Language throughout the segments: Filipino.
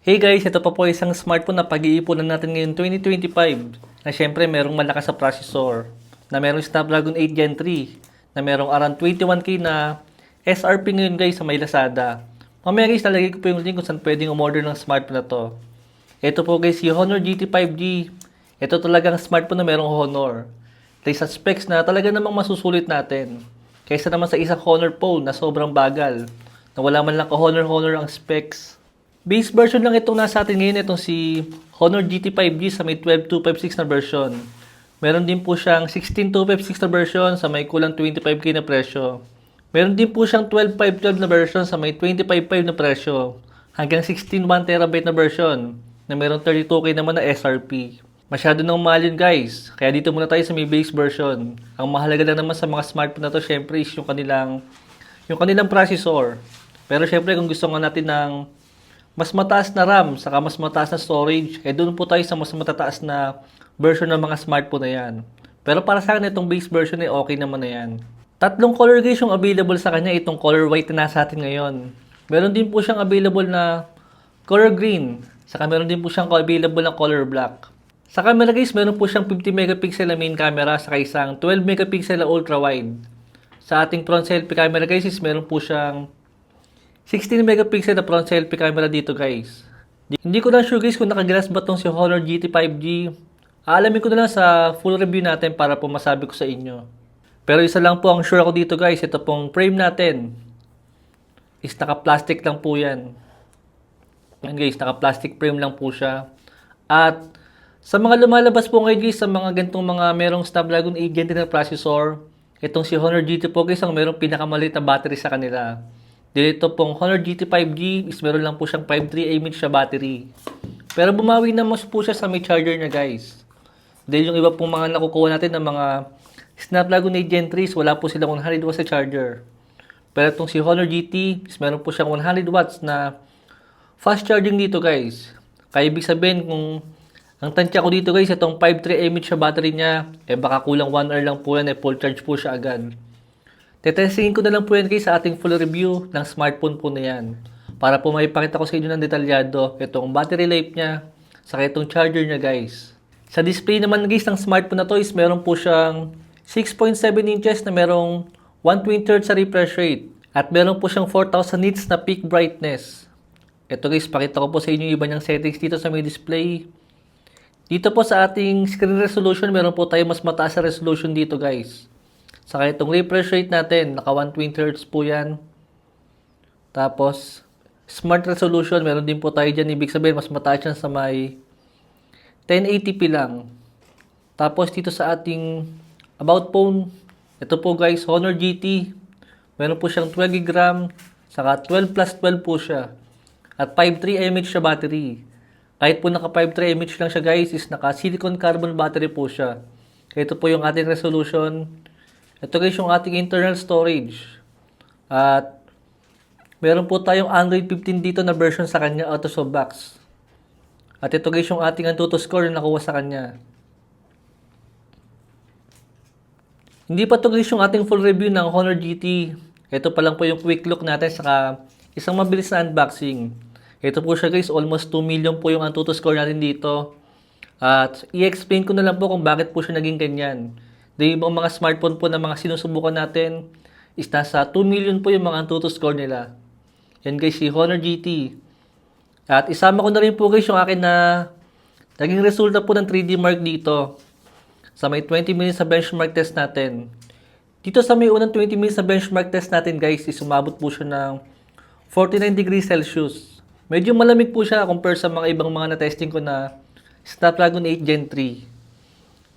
Hey guys, ito pa po isang smartphone na pag-iipunan natin ngayon 2025 na syempre merong malakas sa processor na merong Snapdragon 8 Gen 3 na merong around 21k na SRP ngayon guys sa may Lazada. Mamaya guys, talagay ko po yung link kung saan pwedeng umorder ng smartphone na to. Ito po guys, yung Honor GT 5G. Ito talagang smartphone na merong Honor. Like sa specs na talaga namang masusulit natin. Kaysa naman sa isang Honor phone na sobrang bagal. Na wala man lang ka-Honor-Honor ang specs. Base version lang itong nasa atin ngayon, itong si Honor GT 5G sa may 12256 na version. Meron din po siyang 16256 na version sa may kulang 25k na presyo. Meron din po siyang 12512 na version sa may 255 na presyo. Hanggang 16 1TB na version na meron 32k naman na SRP. Masyado nang mahal yun guys. Kaya dito muna tayo sa may base version. Ang mahalaga lang naman sa mga smartphone na to syempre is yung kanilang yung kanilang processor. Pero syempre kung gusto nga natin ng mas mataas na RAM, saka mas mataas na storage, eh doon po tayo sa mas matataas na version ng mga smartphone na yan. Pero para sa akin, itong base version eh okay naman na yan. Tatlong color guys yung available sa kanya, itong color white na nasa atin ngayon. Meron din po siyang available na color green, saka meron din po siyang available na color black. Sa camera guys, meron po siyang 50 megapixel na main camera, saka isang 12 megapixel na ultra wide. Sa ating front selfie camera guys, meron po siyang 16 megapixel na front selfie camera dito guys. Hindi ko lang sure guys kung nakaglass ba tong si Honor GT 5G. Aalamin ko na lang sa full review natin para po masabi ko sa inyo. Pero isa lang po ang sure ako dito guys, ito pong frame natin is naka-plastic lang po yan. Yan guys, naka-plastic frame lang po siya. At sa mga lumalabas po ngayon guys, sa mga gantong mga merong Snapdragon 8 Gen 10 na processor, itong si Honor GT po guys, ang merong pinakamalit na battery sa kanila. Dito pong Honor GT 5G is meron lang po siyang 5.3 mAh siya battery. Pero bumawi naman po siya sa may charger niya guys. Dahil yung iba pong mga nakukuha natin ng mga Snapdragon 8 Gen 3 wala po silang 100 watts sa charger. Pero itong si Honor GT is meron po siyang 100 watts na fast charging dito guys. Kaya ibig sabihin kung ang tansya ko dito guys, itong 5.3 mAh battery niya, eh baka kulang 1 hour lang po yan, eh full charge po siya agad. Tetestingin ko na lang po yan guys sa ating full review ng smartphone po na yan. Para po maipakita ko sa inyo ng detalyado itong battery life niya, saka itong charger niya guys. Sa display naman guys ng smartphone na to is meron po siyang 6.7 inches na merong 120 Hz sa refresh rate. At meron po siyang 4,000 nits na peak brightness. Ito guys, pakita ko po sa inyo yung iba niyang settings dito sa may display. Dito po sa ating screen resolution, meron po tayo mas mataas na resolution dito guys. Saka itong refresh rate natin, naka 120 Hz po yan. Tapos, smart resolution, meron din po tayo dyan. Ibig sabihin, mas mataas yan sa may 1080p lang. Tapos, dito sa ating about phone, ito po guys, Honor GT. Meron po siyang 12 GB saka 12 plus 12 po siya. At 5.3 mAh siya battery. Kahit po naka 5.3 mAh lang siya guys, is naka silicon carbon battery po siya. Ito po yung ating resolution. Ito guys yung ating internal storage. At meron po tayong Android 15 dito na version sa kanya out of box. At ito guys yung ating Antutu score na nakuha sa kanya. Hindi pa to guys yung ating full review ng Honor GT. Ito pa lang po yung quick look natin saka isang mabilis na unboxing. Ito po siya guys, almost 2 million po yung Antutu score natin dito. At i-explain ko na lang po kung bakit po siya naging ganyan. Dahil yung mga smartphone po na mga sinusubukan natin is nasa 2 million po yung mga Antutu score nila. Yan guys, si Honor GT. At isama ko na rin po guys yung akin na naging resulta po ng 3D Mark dito. Sa may 20 minutes sa benchmark test natin. Dito sa may unang 20 minutes sa benchmark test natin guys, is umabot po siya ng 49 degrees Celsius. Medyo malamig po siya compare sa mga ibang mga na-testing ko na Snapdragon 8 Gen 3.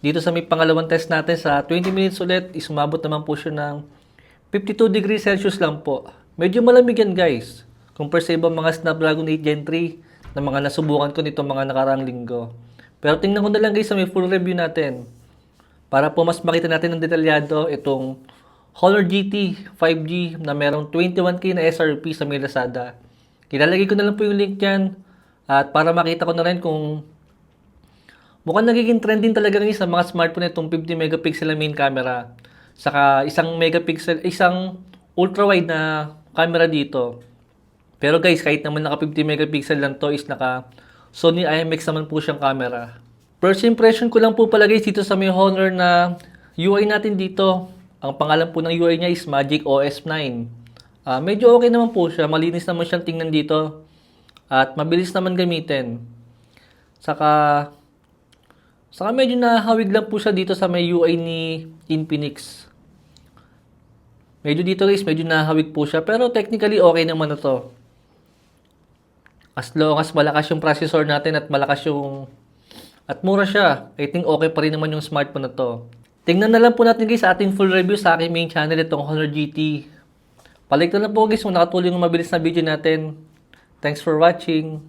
Dito sa may pangalawang test natin sa 20 minutes ulit, is umabot naman po siya ng 52 degrees Celsius lang po. Medyo malamig yan guys. Compare sa ibang mga Snapdragon 8 Gen 3 na mga nasubukan ko nito mga nakaraang linggo. Pero tingnan ko na lang guys sa may full review natin. Para po mas makita natin ng detalyado itong Honor GT 5G na merong 21k na SRP sa may Lazada. Kilalagay ko na lang po yung link dyan. At para makita ko na rin kung mukhang nagiging trending talaga rin sa mga smartphone itong 50 megapixel na main camera. Saka isang megapixel, isang ultra wide na camera dito. Pero guys, kahit naman naka 50 megapixel lang to is naka Sony IMX naman po siyang camera. First impression ko lang po pala guys dito sa may Honor na UI natin dito. Ang pangalan po ng UI niya is Magic OS 9. Ah, medyo okay naman po siya. Malinis naman siyang tingnan dito. At mabilis naman gamitin. Saka Saka medyo nahawig lang po siya dito sa may UI ni Infinix. Medyo dito guys, medyo nahawig po siya. Pero technically okay naman na to. As long as malakas yung processor natin at malakas yung... At mura siya. I think okay pa rin naman yung smartphone na to. Tingnan na lang po natin guys sa ating full review sa aking main channel itong Honor GT. Palik na po guys kung nakatulong yung mabilis na video natin. Thanks for watching.